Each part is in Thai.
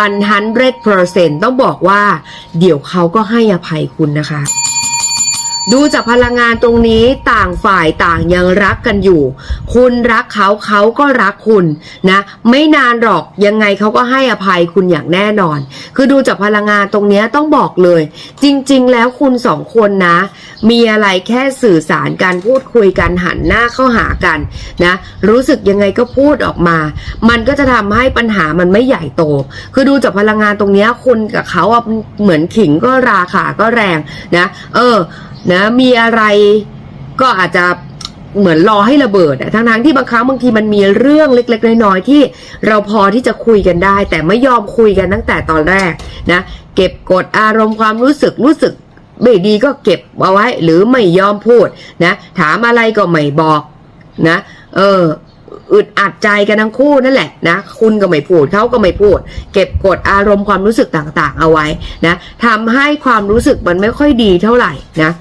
100%ต้องบอกว่า เดี๋ยวเขาก็ให้อภัยคุณนะคะ ดูจากพลังงานตรงนี้ต่างฝ่ายต่างยังรักกันอยู่ คุณรักเขาเขาก็รักคุณนะ ไม่นานหรอกยังไงเขาก็ให้อภัยคุณอย่างแน่นอน คือดูจากพลังงานตรงนี้ต้องบอกเลย จริง ๆ แล้วคุณสองคนนะ มีอะไรแค่สื่อสารกันพูดคุยกันหันหน้าเข้าหากันนะรู้สึกยังไงก็พูดออกมา มันก็จะทำให้ปัญหามันไม่ใหญ่โต คือดูจากพลังงานตรงนี้คุณกับเขาเหมือนขิงก็ราคาก็แรงนะ เออ นะมีอะไรก็อาจจะเหมือนรอให้ระเบิดอะทั้งที่บางครั้งบางทีมันมีเรื่องเล็ก ๆ น้อยๆที่เราพอที่จะคุยกันได้ แต่ไม่ยอมคุยกันตั้งแต่ตอนแรกนะเก็บกดอารมณ์ความรู้สึกรู้สึกไม่ดีก็เก็บเอาไว้ หรือไม่ยอมพูดนะถามอะไรก็ไม่บอกนะ เอออึดอัดใจกันทั้งคู่นั่นแหละนะคุณก็ไม่พูดเขาก็ไม่พูด เก็บกดอารมณ์ความรู้สึกต่างๆ เอาไว้นะทำให้ความรู้สึกมันไม่ค่อยดีเท่าไหร่นะ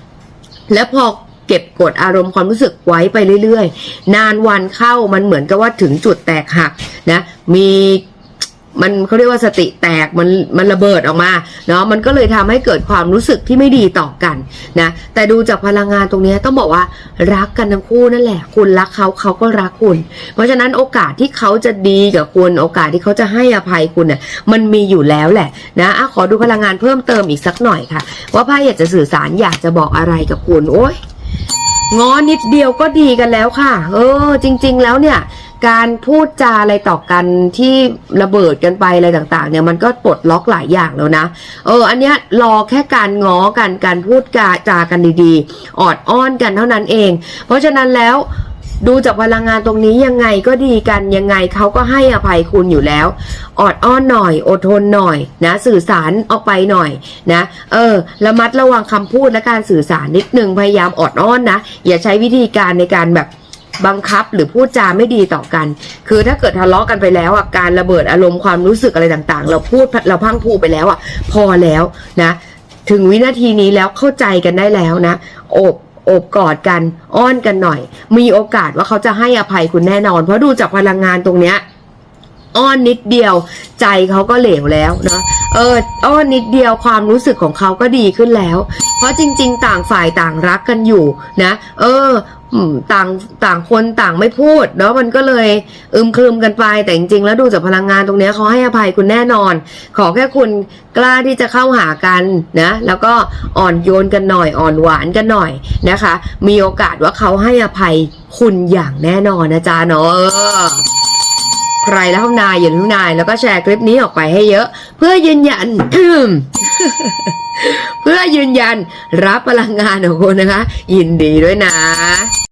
แล้วพอเก็บกดอารมณ์ความรู้สึกไว้ไปเรื่อยๆ นานวันเข้ามันเหมือนกับว่าถึงจุดแตกหักนะ มี มันเขาเรียกว่าสติแตกมันมันระเบิดออกมาเนาะมันก็เลยทำให้เกิดความรู้สึกที่ไม่ดีต่อกันนะแต่ดูจากพลังงานตรงนี้ต้องบอกว่ารักกันทั้งคู่นั่นแหละ คุณรักเขาเขาก็รักคุณ เพราะฉะนั้นโอกาสที่เขาจะดีกับคุณโอกาสที่เขาจะให้อภัยคุณเนี่ยมันมีอยู่แล้วแหละนะอะขอดูพลังงานเพิ่มเติมอีกสักหน่อยค่ะ ว่าไพ่อยากจะสื่อสารอยากจะบอกอะไรกับคุณโอ้ยงอนิดเดียวก็ดีกันแล้วค่ะ เออ จริง ๆ แล้วเนี่ย การพูดจาอะไรต่อกันที่ระเบิดกันไปอะไรต่าง ๆ เนี่ยมันก็ปลดล็อกหลายอย่างแล้วนะ เออ อันเนี้ยรอแค่การง้อกันการพูดกาจากันดีๆ ออดอ้อนกันเท่านั้นเอง เพราะฉะนั้นแล้วดูจากพลังงานตรงนี้ยังไงก็ดีกันยังไงเขาก็ให้อภัยคุณอยู่แล้ว ออดอ้อนหน่อย อดทนหน่อยนะ สื่อสารออกไปหน่อยนะ เออระมัดระวังคำพูดและการสื่อสารนิดนึงพยายามออดอ้อนนะ อย่าใช้วิธีการในการแบบ บังคับหรือพูดจาไม่ดีต่อกัน คือถ้าเกิดทะเลาะกันไปแล้วอะการระเบิดอารมณ์ความรู้สึกอะไรต่างๆ เราพูดเราพังพูไปแล้วอะพอแล้วนะถึงวินาทีนี้แล้วเข้าใจกันได้แล้วนะอบโอบกอดกันอ้อนกันหน่อย มีโอกาสว่าเขาจะให้อภัยคุณแน่นอน เพราะดูจากพลังงานตรงเนี้ยอ้อนนิดเดียวใจเขาก็เหลวแล้วเนาะ เอออ้อนนิดเดียวความรู้สึกของเขาก็ดีขึ้นแล้ว เพราะจริง ๆ ต่างฝ่ายต่างรักกันอยู่นะ เออต่างต่างคนต่างไม่พูดเนาะมันก็เลยอึมครึมกันไป แต่จริงๆแล้วดูจากพลังงานตรงนี้เขาให้อภัยคุณแน่นอน ขอแค่คุณกล้าที่จะเข้าหากันนะแล้วก็อ่อนโยนกันหน่อยอ่อนหวานกันหน่อยนะคะ มีโอกาสว่าเขาให้อภัยคุณอย่างแน่นอนนะจ๊ะเนาะ ใครแล้วนายอย่าลืมนายแล้วก็แชร์คลิปนี้ออกไปให้เยอะ เพื่อยืนยัน เพื่อยืนยันรับพลังงานของคุณนะคะ ยินดีด้วยนะ